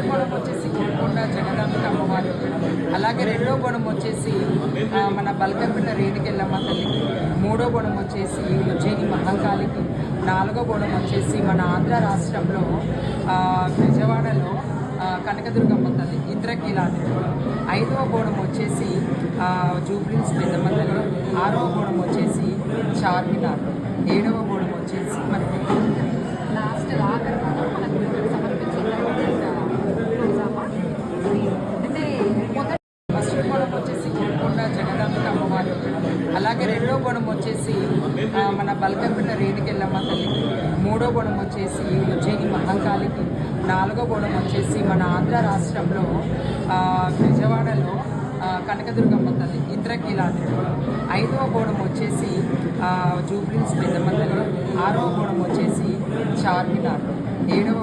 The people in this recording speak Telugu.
మొదటి గుణం వచ్చేసి గోల్కొండ జగదాంబిక అమ్మవారు అలాగే రెండో గుణం వచ్చేసి మన బల్కంపేట రేణుకెళ్ళమ్మ తల్లికి. మూడో గుణం వచ్చేసి ఉజ్జయిని మహంకాళికి. నాలుగో గుణం వచ్చేసి మన ఆంధ్ర రాష్ట్రంలో విజయవాడలో కనకదుర్గమ్మ తల్లి ఇంద్రకీలాది. ఐదవ గోడం వచ్చేసి ఆ, జూబ్లీస్ పెద్దమ్మ తల్లి. ఆరవ గోడం వచ్చేసి చార్మినార్. ఏడవ గోడం వచ్చేసి మనకి లాస్ట్ ఆఖరి మనం మనకు సమర్పించిన రోజామా అంటే మొదటి ఫస్ట్ గుణం వచ్చేసి గోల్కొండ జగదాంబిక అమ్మవారు అలాగే రెండో గుణం వచ్చేసి మన బల్కంపేట రేణుకెళ్ళమ్మ తల్లికి మూడో గుణం వచ్చేసి ఉజ్జయిని మహంకాళికి నాలుగో గుణం వచ్చేసి మన ఆంధ్ర రాష్ట్రంలో విజయవాడలో కనకదుర్గమ్మ తల్లి ఇంద్రకీలాది ఐదవ కోణం వచ్చేసి ఆ, జూబ్లీస్ పెద్దమ్మ తల్లి. ఆరవ గోణం వచ్చేసి చార్మినార్. ఏడవ